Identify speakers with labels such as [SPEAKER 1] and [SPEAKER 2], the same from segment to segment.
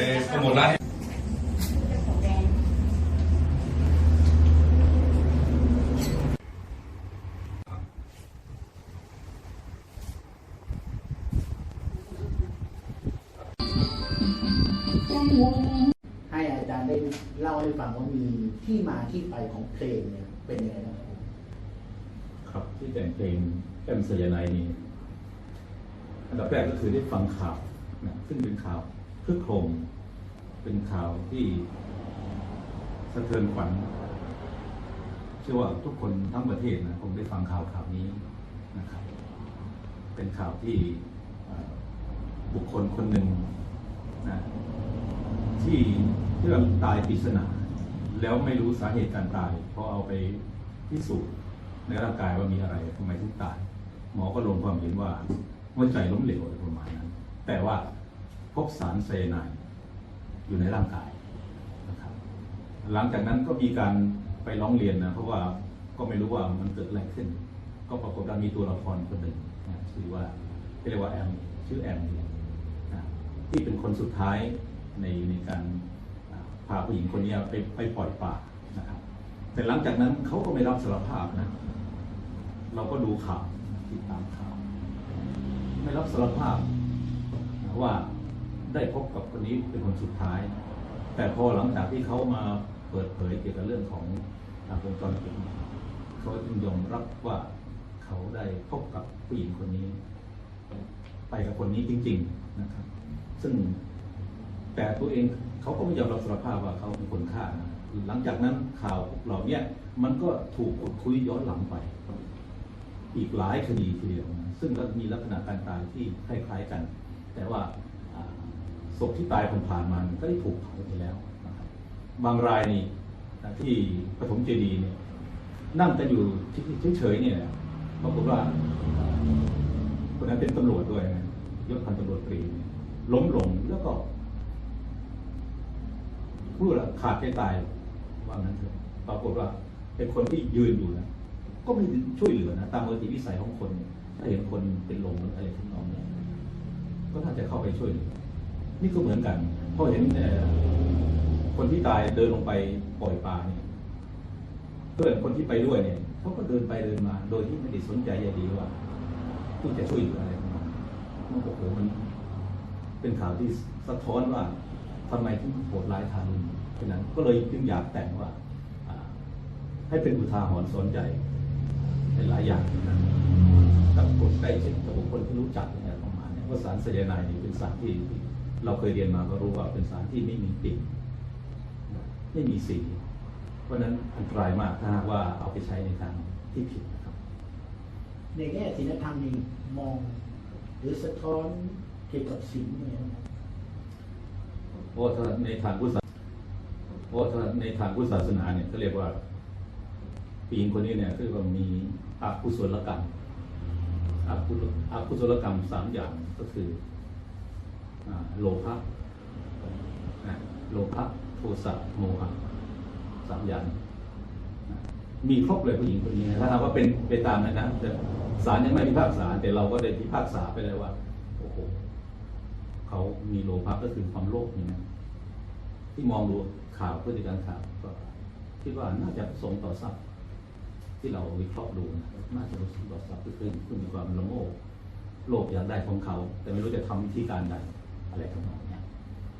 [SPEAKER 1] ไปโปรโมทร้าน
[SPEAKER 2] ของแบรนด์
[SPEAKER 3] ให้อาจารย์ได้เล่าให้ฟังว่ามีที่มาที่ไปของเพลงเนี่ยเป็นยังไงบ้างครับ
[SPEAKER 4] ครับที่แต่งเพลงแก้มสยนายนี่อันดับแรกก็คือได้ฟังข่าวนะซึ่งเป็นข่าว คึกโครมเป็นข่าวที่สะเทือนขวัญเชื่อว่าทุกคนทั้งประเทศนะคงได้ฟังข่าวข่าวนี้นะครับ เป็นข่าวที่บุคคลคนหนึ่งนะที่เรื่องตายปริศนา แล้วไม่รู้สาเหตุการตายพอเอาไปพิสูจน์ในร่างกายว่ามีอะไรทำไมถึงตาย หมอก็ลงความเห็นว่าหัวใจล้มเหลวอะไรประมาณนั้น แต่ว่า บสารไซยาไนด์อยู่ในร่างกายนะครับหลังจากนั้นก็มีการไปร้องเรียนนะเพราะว่าก็ไม่รู้ว่ามันเกิดอะไรขึ้น ก็ปรากฏว่ามีตัวละครคนหนึ่งนะชื่อว่าเรียกว่าแอมชื่อแอมนะที่เป็นคนสุดท้ายในในการพาผู้หญิงคนนี้ไปไปปล่อยป่านะครับแต่หลังจากนั้นเขาก็ไม่รับสารภาพนะ เราก็ดูข่าวติดตามข่าว ไม่รับสารภาพว่า ได้พบกับคนนี้เป็นคนสุดท้าย แต่พอหลังจากที่เขามาเปิดเผยเกี่ยวกับเรื่องของทางวงจรปิดเขาจึงยอมรับว่าเขาได้พบกับผู้หญิงคนนี้ ไปกับคนนี้จริง ๆนะครับ ซึ่งแต่ตัวเองเขาก็ไม่ยอมรับสารภาพว่าเขาเป็นคนฆ่านะหลังจากนั้นข่าวเหล่านี้มันก็ถูกขุดคุยย้อนหลังไป อีกหลายคดีทีเดียวซึ่งก็มีลักษณะการตายที่คล้ายๆกัน แต่ว่า ศพที่ตายผ่านมาก็ได้ถูกเผาไปแล้วนะครับบางรายนี่ที่ปฐมเจดีย์เนี่ยนั่งกันอยู่เฉยๆเนี่ยปรากฏว่าคนนั้นเป็นตำรวจด้วยนะยศพันตำรวจตรีล้มลงแล้วก็พูดอะขาดใจตายว่างั้นเถอะปรากฏว่าเป็นคนที่ยืนอยู่นะก็ไม่ช่วยเหลือนะตามปกติวิสัยของคนถ้าเห็นคนเป็นลมหรืออะไรทั้งนองเนี่ยก็น่าจะเข้าไปช่วยเหลือ นี่ก็เหมือนกันเพอเห็นคนที่ตายเดินลงไปปล่อยปลาเนี่ยเพื่อนคนที่ไปด้วยเนี่ยเขาก็เดินไปเดินมา โดยที่ไม่ได้สนใจใยดีว่าที่จะช่วยเหลืออะไรทั้งนั้นมันโอ้โหมันเป็นข่าวที่สะท้อนว่าทำไมถึงโหดร้ายทารุณฉะนั้นก็เลยจึงอยากแต่งว่าให้เป็นอุทาหรณ์สอนใจในหลายอย่างนะกับคนใกล้ชิดกับบุคคลที่รู้จักเนี่ยประมาณเนี้ว่าสารไซยาไนด์เป็นสารที่ เราเคยเรียนมาก็รู้ว่าเป็นสารที่ไม่มีกลิ่นไม่มีสี เพราะฉะนั้นอันตรายมากถ้าหากว่าเอาไปใช้ในทางที่ผิดนะครับ
[SPEAKER 3] ในแง่ศิลธรรมนี่มอง หรือสะท้อนเกี่ยวกับสิ่งเนี่ยนะครับ
[SPEAKER 4] เพราะว่าถ้าในทางพุทธศาสเพราะว่าถ้าในทางพุทธศาสนาเนี่ยเขาเรียกว่าปีงคนนี้เนี่ยคือว่ามีอากุศลกรรมอากุศลอากุศลกรรมสามอย่างก็คืออ่า โลภะโลภะโทสะโมหะสามอย่างนมีครบเลยผู้หญิงคนนี้ถ้าหากว่าเป็นไปตามนั้นนะแต่ศาลยังไม่พิพากษา แต่เราก็ได้พิพากษาไปเลยว่าโอ้โหเขามีโลภะก็คือความโลภนี่นะที่มองดูข่าวพฤติการข่าวก็คิดว่าน่าจะส่งต่อทรัพย์ที่เราวิเคราะห์ดูนะน่าจะส่งต่อทรัพย์คือคือมีความละโมบโลภอยากได้ของเขา แต่ไม่รู้จะทำวิธีการใด อะไรทำนองเนี้ย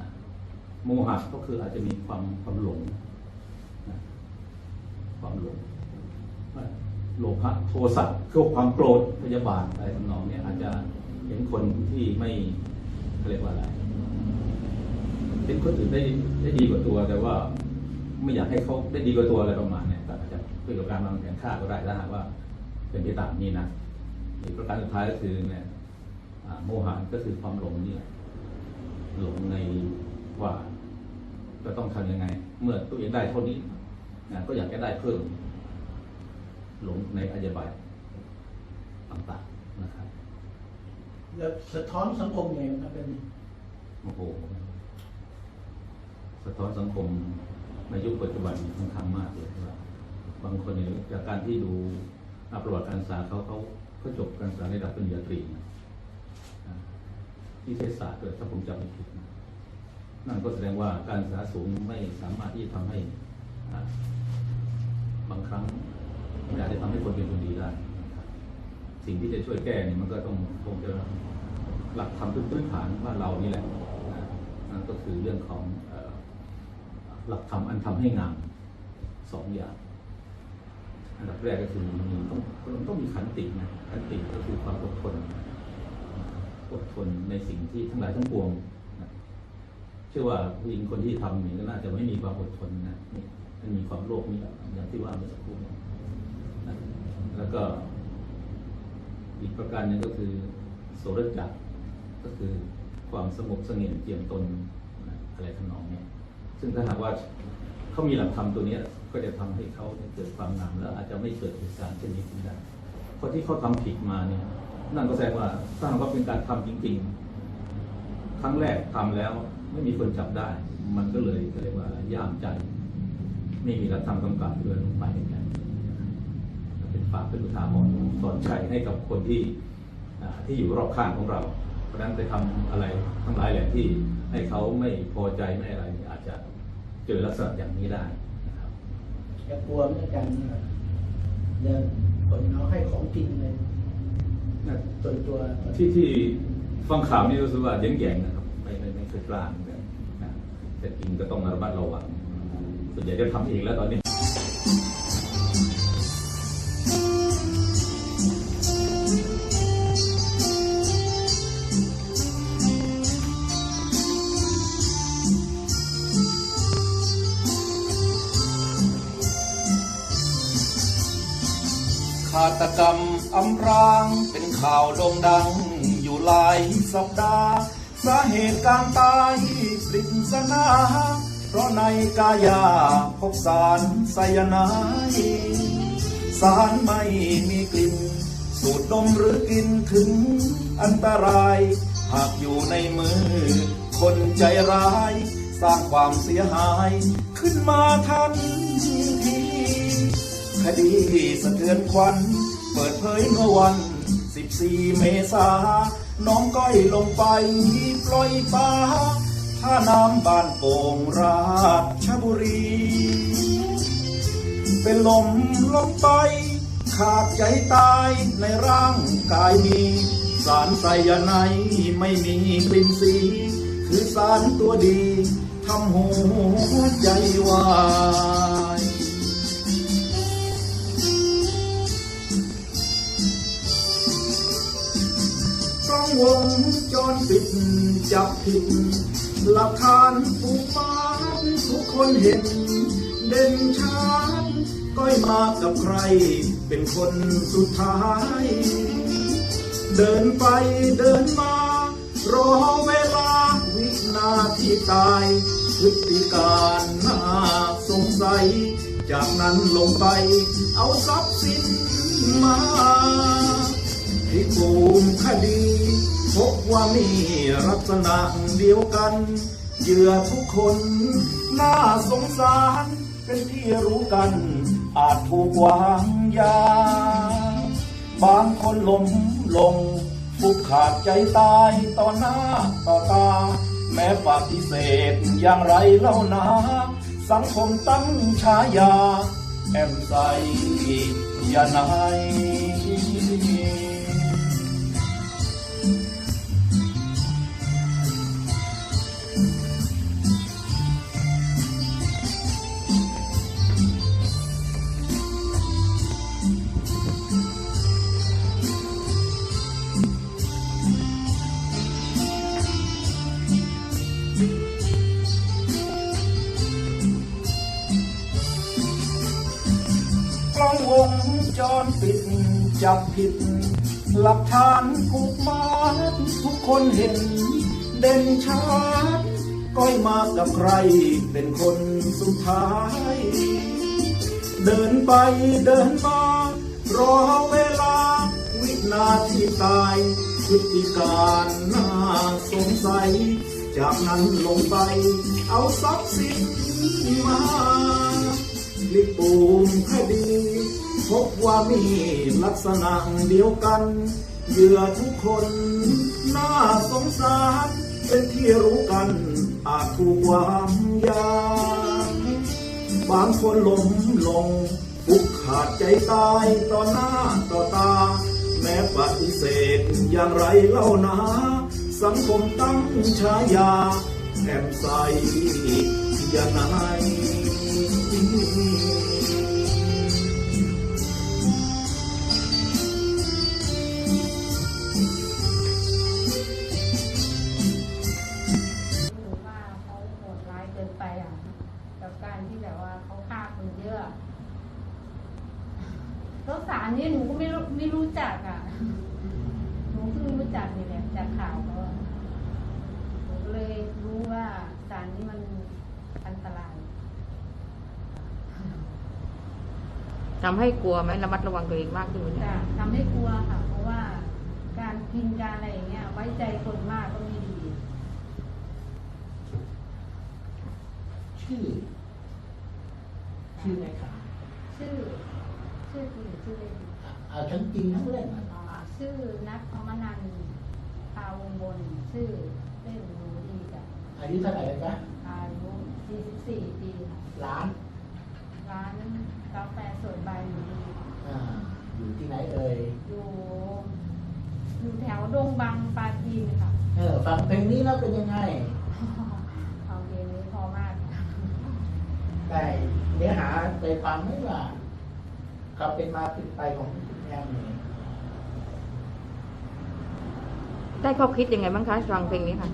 [SPEAKER 4] นะโมหะก็คืออาจจะมีความความหลงนะความหลงโลภะโทสะคือความโกรธพยาบาทอะไรทำนองเนี้ยอาจจะเห็นคนที่ไม่เขาเรียกว่าอะไรเป็นคนอื่นได้ได้ดีกว่าตัวแต่ว่าไม่อยากให้เขาได้ดีกว่าตัวอะไรประมาณเนี้ยก็อาจจะเพื่อกับการวางแผนฆ่าก็ได้ถ้าหากว่า เป็นไปตามนี้นะอีกประการสุดท้ายก็คือเนี่ยโมหะก็คือความหลงนี่แหละ หลงในว่าจะต้องทำยังไง เมื่อตัวเองได้เท่านี้นะก็อยากจะได้เพิ่ม หลงในอายบายต่างๆนะครับ
[SPEAKER 3] แล้วสะท้อนสังคมยังไงครับเป็น
[SPEAKER 4] โอ้โหสะท้อนสังคมในยุคปัจจุบันค่อนข้างมากเลยว่าบางคนเนี่ยจากการที่ดูอ่าประวัติการศึกษาเขาเขาเขาจบการศึกษาในระดับปริญญาตรีนะ ที่เทศศาสตร์ด้วยถ้าผมจำไม่ผิดนั่
[SPEAKER 5] นก็แสดงว่าการศึกษาสูงไม่สามารถที่จะทำให้บางครั้งไม่อาจจะทำให้คนเป็นคนดีได้ สิ่งที่จะช่วยแก้เนี่ยมันก็ต้องคงจะหลักธรรมพื้นฐานว่าเรานี่แหละนั่นก็คือเรื่องของหลักธรรมอันทำให้งามสองอย่าง อันดับแรกก็คือมีต้องต้องต้องมีขันตินะขันติก็คือความอดทน อดทนในสิ่งที่ทั้งหลายทั้งปวงนะเชื่อว่าผู้หญิงคนที่ทำเนี่ก็น่าจะไม่มีความอดทนนะนี่มันมีความโลภนี่อย่างที่ว่าเมื่อสักครู่นะแล้วก็อีกประการหนึงก็คือโสรจักรก็คือความสงบเสงี่ยมเจียมตนอะไรทำนองเนี้ยซึ่งถ้าหากว่าเขามีหลักธรรมตัวนี้ก็จะทำให้เขาเกิดความงามแล้วอาจจะไม่เกิดเหตุการณ์เช่นนี้ขึ้นได้เพราะที่เขาทำผิดมาเนี่ย นั่นก็แสดงว่าถ้าหากว่าเป็นการทำจริง ๆ ครั้งแรกทำแล้ว ไม่มีคนจับได้ มันก็เลยเรียกว่าย่ามใจ ไม่มีหลักธรรมกำกับเดินลงไปอย่างนั้นเป็นฝากเป็นอุทาหรณ์สอนใจให้กับคนที่ที่อยู่รอบข้างของเรา เพราะนั้นไปทำอะไรทั้งหลายแหละที่ให้เขาไม่พอใจไม่อะไร อาจจะเจอลักษณะอย่างนี้ได้นะครับ
[SPEAKER 3] จะกลัวเหมือนกันเดินคนเขาให้ของกินเลย ส่วนตัว
[SPEAKER 5] ที่ที่ฟังข่าวนี่รู้สึกว่าแย่งๆนะครับไม่ไม่ไม่เคยกล้าเหมือนกันนะแต่จริงก็ต้องระมัดระวังส่วนใหญ่จะทำเองแล้วตอนนี้
[SPEAKER 4] ฆาตกรรมอำพรางเป็น ข่าวโด่งดังอยู่หลายสัปดาห์สาเหตุการตายปริศนาเพราะในกายาพบสารไซยาไนด์สารไม่มีกลิ่น สูดดมหรือกินถึงอันตราย หากอยู่ในมือ คนใจร้าย สร้างความเสียหาย ขึ้นมาทันทีคดีสะเทือนขวัญเปิดเผยเมื่อวัน 14เมษา น้องก้อยลงไปปล่อยปลาท่าน้ำบ้านโป่งราชบุรี เป็นลมลงไป ขาดใจตายในร่างกายมี สารไซยาไนไม่มีกลิ่นสี คือสารตัวดีทำหัวใจวาย วงจรปิดจับผิด หลักฐานถูกฟ้าทุกคนเห็น เด่นชัดก้อยมากับใคร เป็นคนสุดท้าย เดินไปเดินมา รอเวลาวินาทีตายพฤติการน่าสงสัย จากนั้นลงไป เอาทรัพย์สินมา ที่ปูมคดีพบว่ามีลักษณะเดียวกันเหยื่อทุกคน น่าสงสารเป็นที่รู้กัน อาจถูกวางยา บางคนล้มลงฟุบขาดใจตายต่อหน้าต่อตา แม้ปฏิเสธอย่างไรเล่านา สังคมตั้งฉายา แอมใสยานาย จับผิด หลักฐานผูกมัดทุกคนเห็น เด่นชัดก้อยมากับใครเป็นคนสุดท้าย เดินไปเดินมารอเวลา วินาทีตายพฤติการน่าสงสัย จากนั้นลงไป เอาทรัพย์สินมาลิปูมคดี พบว่ามีลักษณะเดียวกันเหยื่อทุกคน น่าสงสาร เป็นที่รู้กัน อาจถูกวางยาบางคนหลงลงฟุกขาดใจตายต่อหน้าต่อตา แม้ปฏิเสธอย่างไรเล่านะสังคมตั้งฉายาแอมใสยานาย
[SPEAKER 2] ที่แบบว่าเขาฆ่าคนเยอะแล้วสารนี่หนูก็ไม่รู้ไม่รู้จักอะ หนูเพิ่งรู้จักนี่แหละจากข่าวเขาอะหนูก็เลยรู้ว่าสารนี้มันอันตราย
[SPEAKER 6] ทำให้กลัวไหมระมัดระวังตัวเองมากขึ้นไหมเนี่ย
[SPEAKER 2] จะทำให้กลัวค่ะ เพราะว่าการกินการอะไรอย่างเงี้ย ไว้ใจคนมากก็ไม่ดี
[SPEAKER 3] ชื่อ ชื่ออะไรคะ
[SPEAKER 2] ชื่อ ชื่อจริงหรือชื่อเล่น
[SPEAKER 3] เอาทั้งจริงทั้งเล่นอะ
[SPEAKER 2] อ่าชื่อนัทอมนันท์พาวงบนชื่อเล่นหนูดีจ้ะ
[SPEAKER 3] อายุเท่าไหร่แล้วจ๊ะ
[SPEAKER 2] อายุ44ปีค่ะ
[SPEAKER 3] ร้าน
[SPEAKER 2] ร้านกาแฟสดใบายหนูดี
[SPEAKER 3] อ่าอยู่ที่ไหนเอ่ย
[SPEAKER 2] อยู่อยู่แถวดงบังปาจีนค่ะ
[SPEAKER 3] เออฟังเพลงนี้แล้วเป็นยังไง
[SPEAKER 2] เอาเพลงนี้พอมากค่ะ
[SPEAKER 3] ได้เนื้อหาไปฟังไม่ว่าเขาเป็นมาเป็นไปของแอมเนี่
[SPEAKER 6] ได้ข้อคิดยังไงบ้างคะฟังเพลงนี้ค่ะ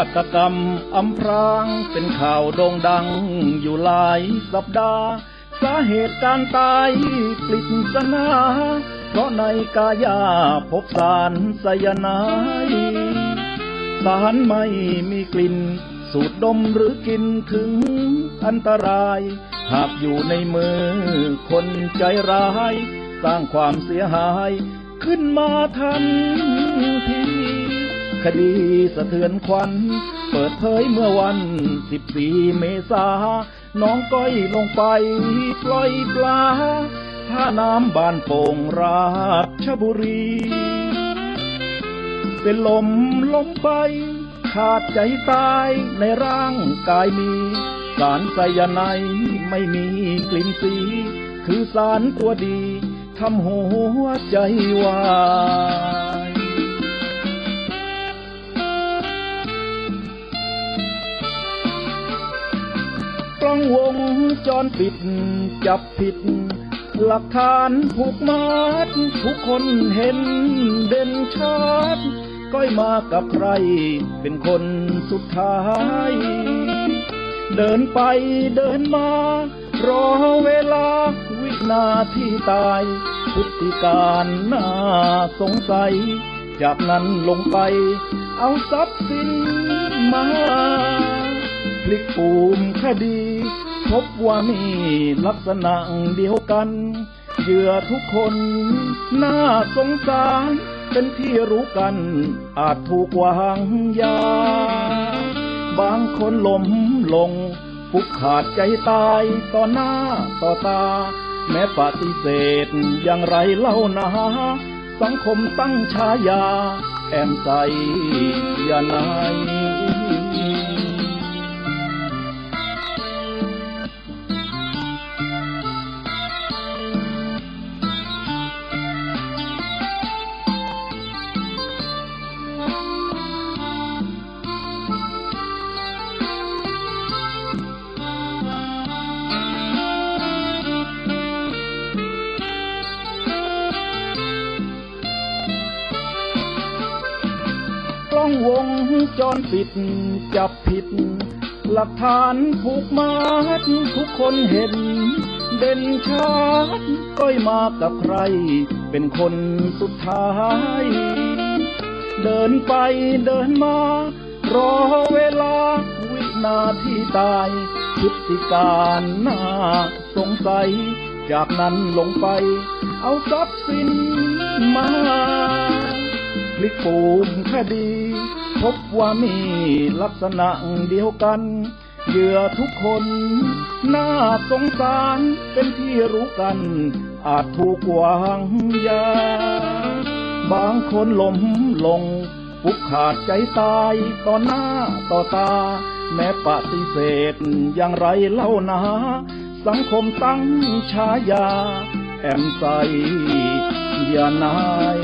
[SPEAKER 6] า
[SPEAKER 2] ต
[SPEAKER 4] กรรมอำพรางเป็นข่าวโด่งดังอยู่หลายสัปดาห์ สาเหตุการตายปลิดสนาเพราะในกายาพบสารไซยาไนด์สารไม่มีกลิ่น สูดดมหรือกินถึงอันตราย หากอยู่ในมือคนใจร้าย สร้างความเสียหาย ขึ้นมาทันที คดีสะเทือนขวัญ เปิดเผยเมื่อวัน 14 เมษา น้องก้อยลงไปปล่อยปลาท่าน้ำบ้านโป่งราชบุรี เป็นลมล้มไป ขาดใจตายในร่างกายมี สารไซยาไนไม่มีกลิ่นสี คือสารตัวดีทำหัวใจวาย ล้องวงจรปิดจับผิด หลักฐานผูกมัดทุกคนเห็นเด่นชัดก้อยมากับใคร เป็นคนสุดท้าย เดินไปเดินมา รอเวลาวินาทีตาย พฤติการน่าสงสัย จากนั้นลงไป เอาทรัพย์สินมา ลิกปูมคดี พบว่ามีลักษณะเดียวกัน เหยื่อทุกคนน่าสงสาร เป็นที่รู้กัน อาจถูกวางยา บางคนล้มลงฟุกขาดใจตายต่อหน้าต่อตา แม้ปฏิเสธอย่างไรเล่านะสังคมตั้งฉายา แอมใสยานาย จรปิด จับผิด หลักฐานผูกมัดทุกคนเห็น เด่นชัดก้อยมากับใคร เป็นคนสุดท้าย เดินไปเดินมา รอเวลาวินาทีตายพฤติการน่าสงสัย จากนั้นลงไป เอาทรัพย์สินมาพลิกปูมคดี พบว่ามีลักษณะเดียวกันเหยื่อทุกคนน่าสงสารเป็นที่รู้กัน อาจถูกวางยา บางคนล้มลงฟุกขาดใจตายต่อหน้าต่อตา แม้ปฏิเสธอย่างไรเล่านา สังคมตั้งฉายา แอมใสอย่านาย